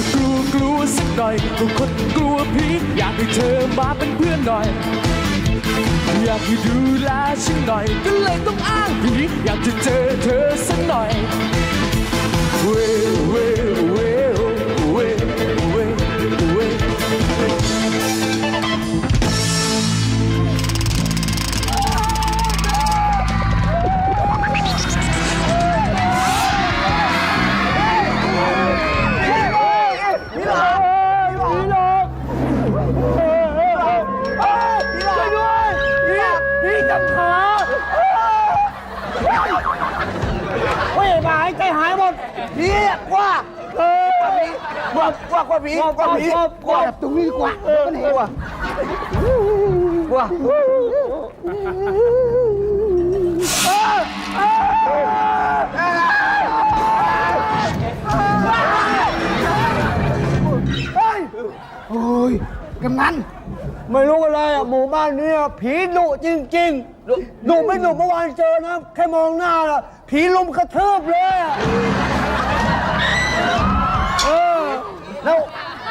จะกลัวกลัวสักหน่อยก็คนกลัวผีอยากให้เธอมาเป็นเพื่อนหน่อย อยากให้ดูแลฉันหน่อย ก็เลยต้องอ้างผีอยากจะเจอเธอสักหน่อยเว้เว้ กำนันไม่รู้อะไรอะหมู่บ้านเนี้ผีดุจริงๆดุไม่ดุเมื่อวานเจอนะแค่มองหน้าละผีลุมกระทืบเลยอะเออแล้ว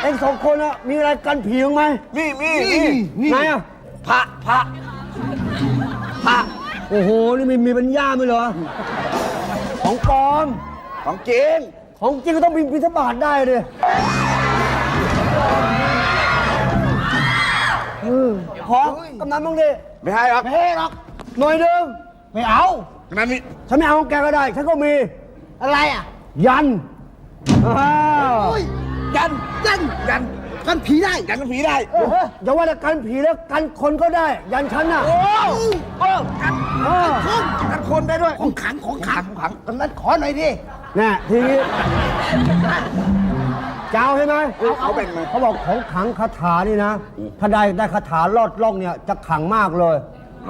เองสองคนอะมีอะไรกันผีบ้างไหมมีมีมีไหนอะพระพระพระโอ้โหนี่มีมีปัญญาไหมเหรอของปลอมของจริงของจริงก็ต้องบินบินทบาทได้เลย ของกำนันบ้างดิไม่ให้หรอกไม่ให้หรอกหน่อยหนึ่งไม่เอานั่นนี่ฉันไม่เอาของแกก็ได้ฉันก็มี อะไรอะยันอ้าวยันยันยันกันผีได้ยันกับผีได้เอออย่าว่าแต่กันผีแล้วกันคนก็ได้ ยันฉันน่ะ โอ้โอ้กันเออกันคนได้ด้วยของขังของขังของขังกำนันขอหน่อยดิ แน่ทีนี้ เจ้าใช่ไหมเขาแบ่งมเขาบอกของขังคาถานี่นะ ถ้าได้ได้คาถาลอดล่องเนี่ยจะขังมากเลย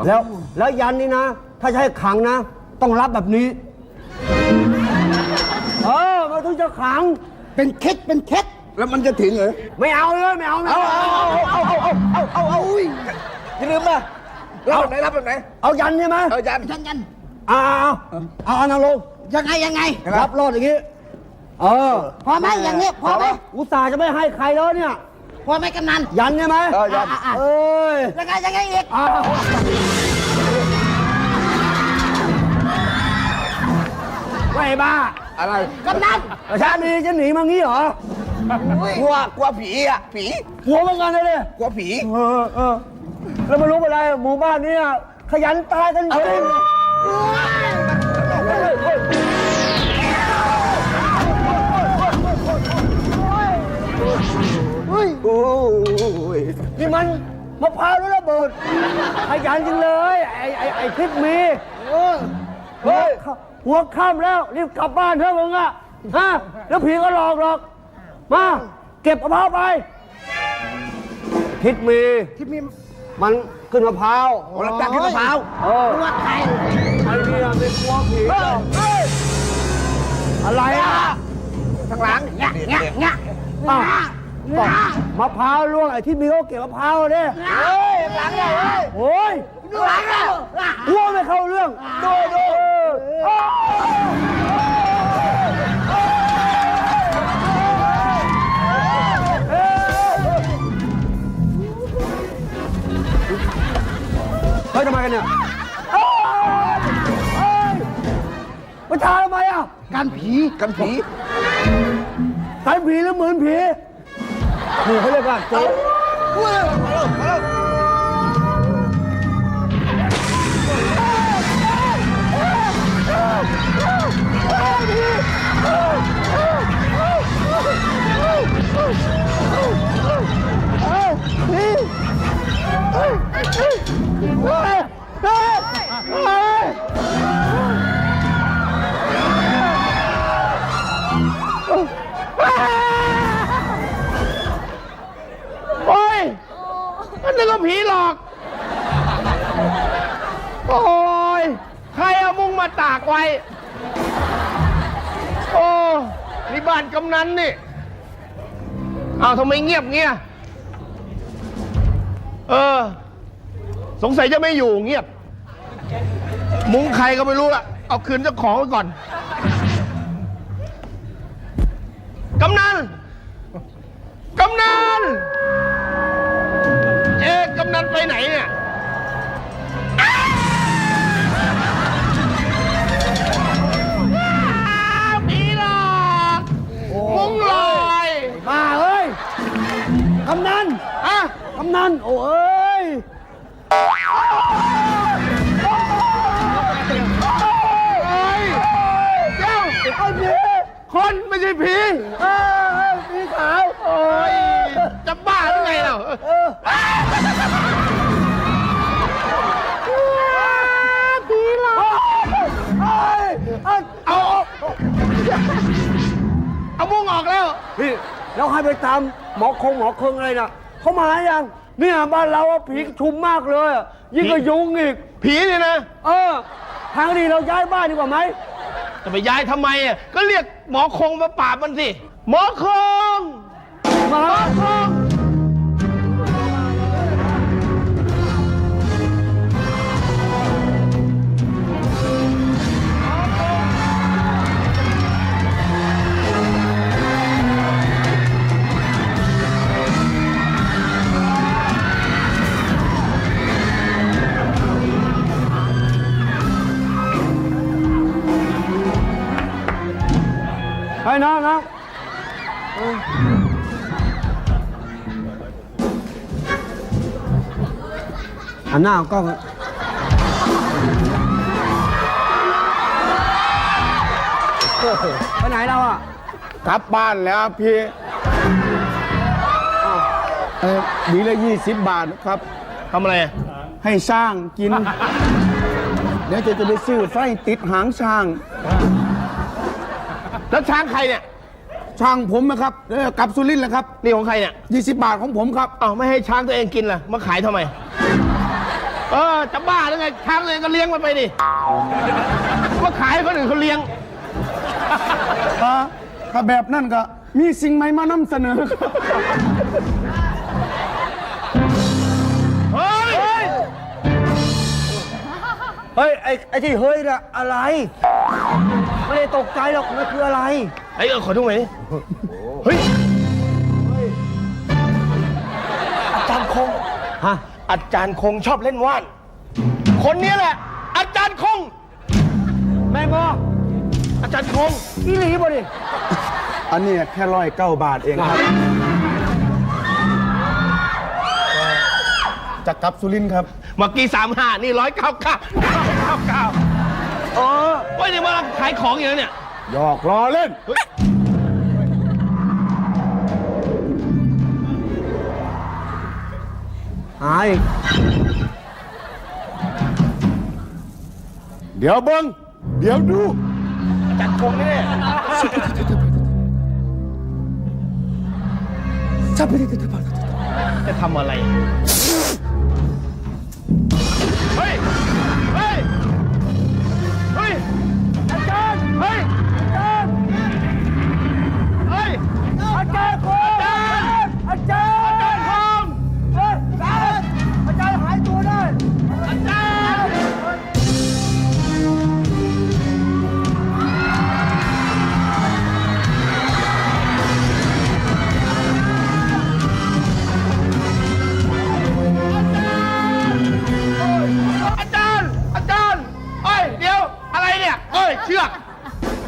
แล้วแล้วยันนี่นะ ถ้าจะให้ขังนะ ต้องรับแบบนี้ เออมันถึงจะขังเป็นเคล็ดเป็นเคล็ดแล้วมันจะถึงเหรอไม่เอาเลยไม่เอาไม่เอาเอาเอาเอาเอาเอาเอาเอาอย่าลืมนะรับแบบไหนรับแบบไหนเอายันใช่ไหมเออยันยันยันเอาเอาเอาเอานาลงยังไงยังไงรับรอดอย่างนี้ เออพอไหมอย่างนี้พอไหมอุตส่าห์จะไม่ให้ใครแล้วเนี่ยพอไหมกำนันยันใช่ไหมเออยันอะอะเอ้ยยังไงยังไงอีกอ้าวไม่บ้าอะไรกำนันประชานีจะหนีมางี้เหรอกลัวกลัวผีอะผีหัวเหมือนกันเลยเนี่ยกลัวผีเออเออแล้วไม่รู้เป็นไรหมู่บ้านเนี้ขยันตายกันจริง โอ้ยนี่มันมะพร้าวแล้วระเบิดขยันจริงเลย ไอ้ไอ้ไอ้คลิปมีเออเฮ้ยหัวค่ำแล้วรีบกลับบ้านเถอะมึงอะฮะแล้วผีก็หลอกหรอก มา เก็บมะพร้าวไปคิดมีที่มีมันขึ้นมะพร้าวโอ้รับจ้างขึ้นมะพร้าว เออตัวใครไอ้เนี่ยไม่กลัวผีหรอกอะไรอะทางหลังงะงะงะอ้าว บอกมะพร้าวล่วงไอ้ที่มีเขาเก็บมะพร้าวเนี่ยเฮ้ยหลังเลยโอ้ยหลังแล้วกลัวไม่เข้าเรื่องดูดูเฮ้ยทำไมกันเนี่ยเอ้ยเอ้ยมาทาทำไมอะ กันผีกันผีกันผีหรือเหมือนผี นี่เขาเรียกว่าโจ๊กโานกำนันนี่เอาทำไมเงียบเงี้ยเออ สงสัยจะไม่อยู่เงียบ มุ้งใครก็ไม่รู้ละเอาคืนเจ้าของไว้ก่อน กำนันนเอ๊ะกำนันไปไหนเนี่ย นั่น โอ้ยเจ้าไอ้ผีคนไม่ใช่ผีเอ้ยผีขาว โอ้ยจะบ้าหรือไงเราเออผีหลอกเอ้ยเออาเอามุ้งออกแล้ว พี่แล้วให้ไปตามหมอคงหมอเคิงอะไรน่ะ เขามายังเนี่ยบ้านเราอะผีชุมมากเลยอะยิ่งกว่ายุงอีก ผีเนี่ยนะ เออ ทางนี้เราย้ายบ้านดีกว่าไหมจะไปย้ายทำไมอะก็เรียกหมอคงมาปราบมันสิ หมอคงมาหมอคง ให้นะนะเอออันหน้าเอากล้องโอ้โหไปไหนเราอะกลับบ้านแล้วพี่เออดีละยี่สิบบาทครับ ทำอะไรอะให้สร้างกิน เดี๋ยวจะจะไปซื้อไฟติดหางช้าง แล้วช้างใครเนี่ยช้างผมนะครับเออกลับสุรินทร์แล้วครับนี่ของใครเนี่ยยี่สิบบาทของผมครับ เอ้าไม่ให้ช้างตัวเองกินล่ะ มาขายทำไม เออ จะบ้าหรือไง ช้างตัวเองก็เลี้ยงมันไปดิ มาขายให้คนอื่นเขาเลี้ยง ถ้าถ้าแบบนั่นก็มีสิ่งใหม่มานำเสนอ ฮ้ยไอ้ไอ้ที่เฮ้ยน่ะอะไร ไม่ได้ตกใจหรอกมันคืออะไรไอ้เออขอดูหน่อยดิเฮ้ยอาจารย์คงฮะอาจารย์คงชอบเล่นว่าน คนนี้แหละ อาจารย์คง แม่งออาจารย์คงอีหลีบ่ดิอันนี้แค่ร้อยเก้าบาทเองครับ จะกลับสุรินทร์ครับ เมื่อกี้สามห้านี่ร้อยเก้าเก้าเก้าเก้าเออเฮ้ยนี่มาขายของอย่างนี้เนี่ยหยอกล้อเล่น หาย เดี๋ยวเบิ้งเดี๋ยวดูอาจารย์คงนี่เนี่ยจะทำอะไร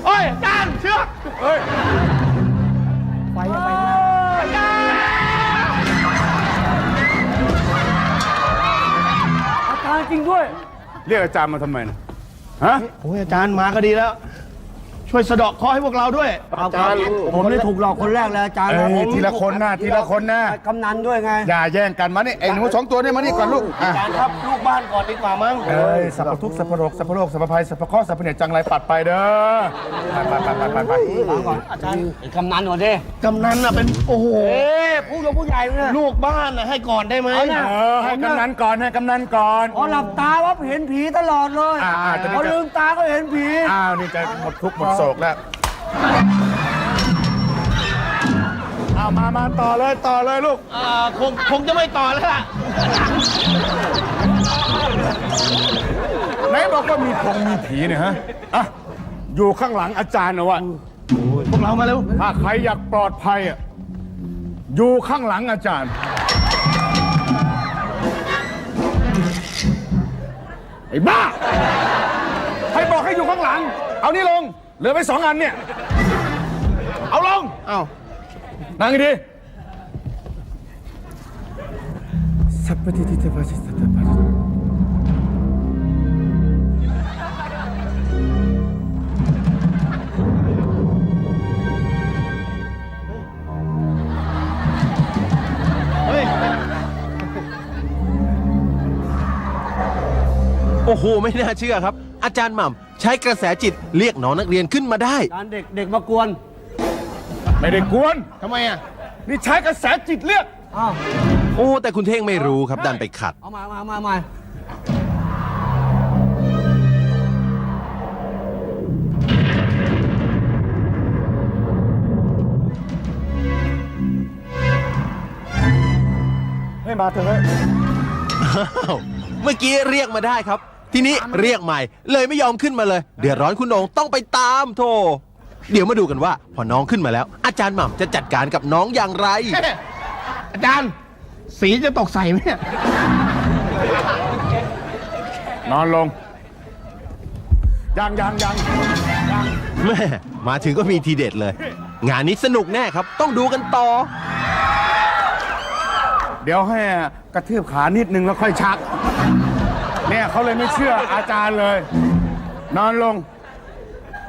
เอ้ยอาจารย์เชือกเอ้ยไปยังไปอาจารย์อาจารย์จริงด้วย เรียกอาจารย์มาทำไมนะฮะ โอ้ยอาจารย์มาก็ดีแล้ว ช่วยสะเดาะเคราะห์ให้พวกเราด้วยอาจารย์ ผมนี่ถูกหลอกคนแรกเลยอาจารย์เอ้ครับยทีละคนนะทีละคนนะ กำนันด้วยไง อย่าแย่งกันมานี่ไอ้หนูสองตัวนี่มานี่ก่อนลูกอะอาจารย์ครับลูกบ้านก่อนดีกว่ามั้งเอ้ยสัพพทุกข์สัพพโรคสัพพโรคสัพพภัยสัพพเคราะห์สัพพเนตจังไรปัดไปเด้อไปไปไปไปไปไปก่อนอาจารย์กำนันก่อนดิกำนันน่ะเป็นโอ้โหเอ๊ะผู้ยงผู้ใหญ่เนี่ยลูกบ้านน่ะให้ก่อนได้ไหมเอาน่ะ เออให้กำนันก่อนให้กำนันก่อน พอหลับตาว่าเห็นผีตลอดเลยอ่าอ่าจะได้ พอลืมตาก็เห็นผี อ้าวนี่จะหมดทุกข์หมดโศกแล้วเอามามาต่อเลยต่อเลยลูก เอ่อคงคงจะไม่ต่อแล้วล่ะไหนบอกว่ามีพงมีผีเนี่ยฮะ อะ อยู่ข้างหลังอาจารย์นะวะพวกเรามาเร็วถ้าใครอยากปลอดภัยอะ อยู่ข้างหลังอาจารย์ ไอ้บ้า ใครบอกให้อยู่ข้างหลัง เอานี่ลง เหลือไปสองอันเนี่ย เอาลงเอานั่งให้ดี สัพพะทิทิเตปะจิตตะปะจิตโอ้โห ไม่น่าเชื่อครับ อาจารย์หม่ำใช้กระแสจิตเรียกน้องนักเรียนขึ้นมาได้การเด็กเด็กมากวนไม่ได้กวนทำไมอะ นี่ใช้กระแสจิตเรียก อ้าวโอ้แต่คุณเท่งไม่รู้ครับดันไปขัด เอามามามามาให้มาเถอะเฮ้ยอ้าวเมื่อกี้เรียกมาได้ครับ ทีนี้เรียกใหม่ เลยไม่ยอมขึ้นมาเลย เดือดร้อนคุณโหนงต้องไปตามโทเดี๋ยวมาดูกันว่า พอน้องขึ้นมาแล้ว อาจารย์หม่ำจะจัดการกับน้องอย่างไร อาจารย์ สีจะตกใส่ไหมเนี่ยนอนลง ยังยังยังแม่มาถึงก็มีทีเด็ดเลย งานนี้สนุกแน่ครับ ต้องดูกันต่อ เดี๋ยวให้กระทืบขานิดนึงแล้วค่อยชัก เนี่ยเขาเลยไม่เชื่ออาจารย์เลย นอนลง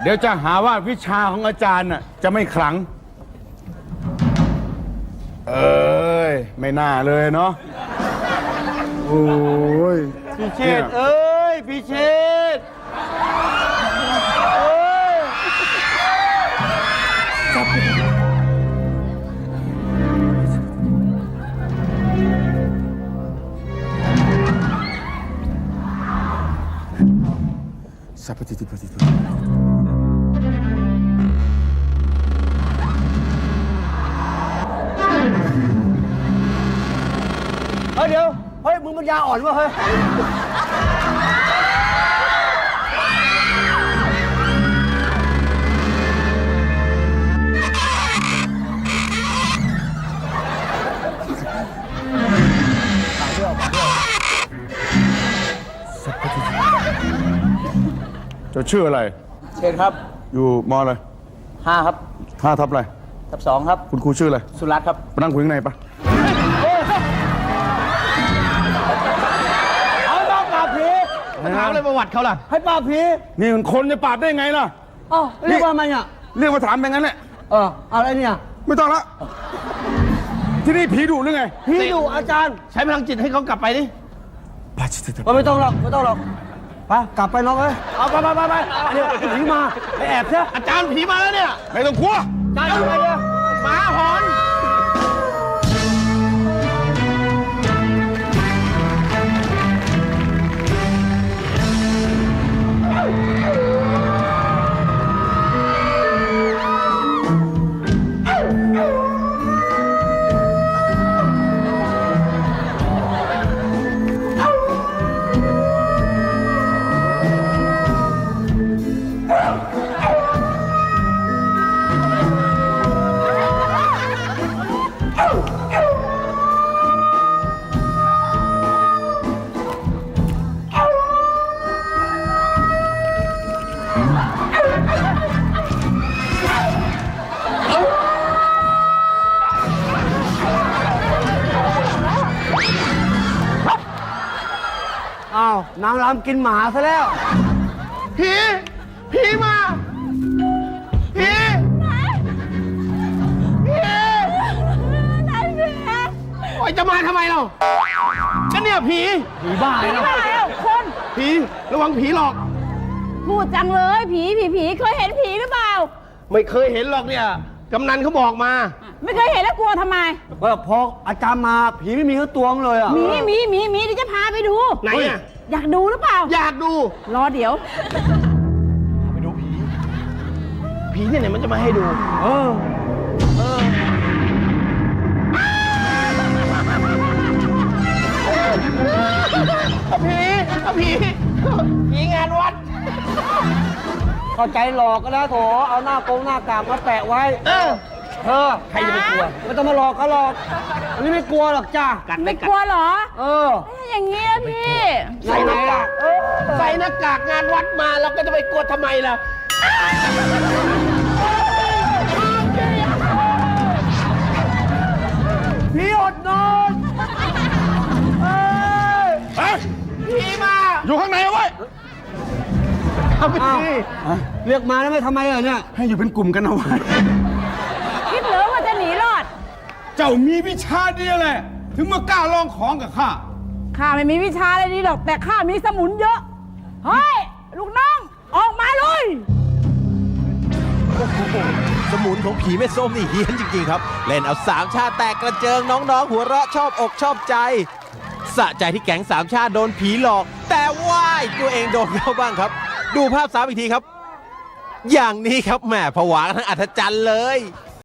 เดี๋ยวจะหาว่าวิชาของอาจารย์น่ะจะไม่ขลัง เอ้ยไม่น่าเลยเนาะโอ้ยพี่เชษเอ้ยพี่เชษ สัพพะทิติปะทิตุเฮ้ยเดี๋ยว เฮ้ย มึงปัญญาอ่อนวะเฮ้ย จะชื่ออะไร เชิญครับอยู่มอะไรห้าครับห้าทับอะไร ทับสองครับ คุณครูชื่ออะไรสุรัตน์ครับมานั่งคุยข้างในปะเอาต้องปราบผีถามอะไรประวัติเขาล่ะให้ปราบผีนี่มันคนจะปราบได้ไงล่ะเอ้าเรียกว่ามันเนี่ยเรียกมาถามอย่างนั้นแหละ เอออะไรเนี่ยไม่ต้องละ ที่นี่ผีดุหรือไง พี่ดูอาจารย์ ใช้พลังจิตให้เขากลับไปดิ ว่าไม่ต้องหรอกไม่ต้องหรอก ไปกลับไปน้องเอ้ยเอาไปไปไปไปเดี๋ยวผีมาไปแอบเถอะอาจารย์ผีมาแล้วเนี่ย ไม่ต้องกลัวอาจารย์ทำไงเนี่ยหมาหอน นางรำกินหมาซะแล้ว ผีผีมาผีผีโอ้ยจะมาทำไมเราก็เนี่ยผีผีบ้าเลยนะอะไรอะคนผีระวังผีหลอก พูดจังเลยผีผีผีเคยเห็นผีหรือเปล่า ไม่เคยเห็นหรอกเนี่ยกำนันเขาบอกมา ไม่เคยเห็นแล้วกลัวทำไมก็พออาจารย์มาผีไม่มีทั้งตัวเลยอะหมีหมีหมีหมีเดี๋ยวจะพาไปดูไหนอะ อยากดูหรือเปล่า อยากดู รอเดี๋ยวผีเนี่ยไหนมันจะมาให้ดูเออ ผีผีผีงานวัด เข้าใจหลอกก็แล้วโถเอาหน้าโกงหน้ากากมาแปะไว้ เออ เธอใครจะไปกลัวไม่ต้องมาหลอกเขาหรอกอันนี้ไม่กลัวหรอกจ้าไม่กลัวเหรอเออไม่ใช่อย่างนี้นะพี่ ใส่หน้ากากใส่หน้ากากงานวัดมาเราก็จะไปกลัวทำไมล่ะ พี่อดนอนเอ้ยเฮ้ยผีมาอยู่ข้างในเอาไว้ทำไมอ้าวเรียกมาแล้วไม่ทำไมเหรอเนี่ยให้อยู่เป็นกลุ่มกันเอาไว้ คิดเหรือว่าจะหนีรอด เจ้ามีวิชาเดียวแหละ ถึงมากล้าลองของกับข้า ข้าไม่มีวิชาอะไรดีหรอก แต่ข้ามีสมุนเยอะ เฮ้ย ลูกน้อง ออกมาเลยสมุนของผีแม่ส้มนี่เฮี้ยนจริงๆครับ เล่นเอาสามชาติแตกกระเจิงน้องๆ หัวเราะชอบอกชอบใจ สะใจที่แก๊งสามชาติโดนผีหลอก แต่ว่ายตัวเองโดนเข้าบ้างครับ ดูภาพซ้ำอีกทีครับ อย่างนี้ครับแหมผวากันทั้งอัศจรรย์เลย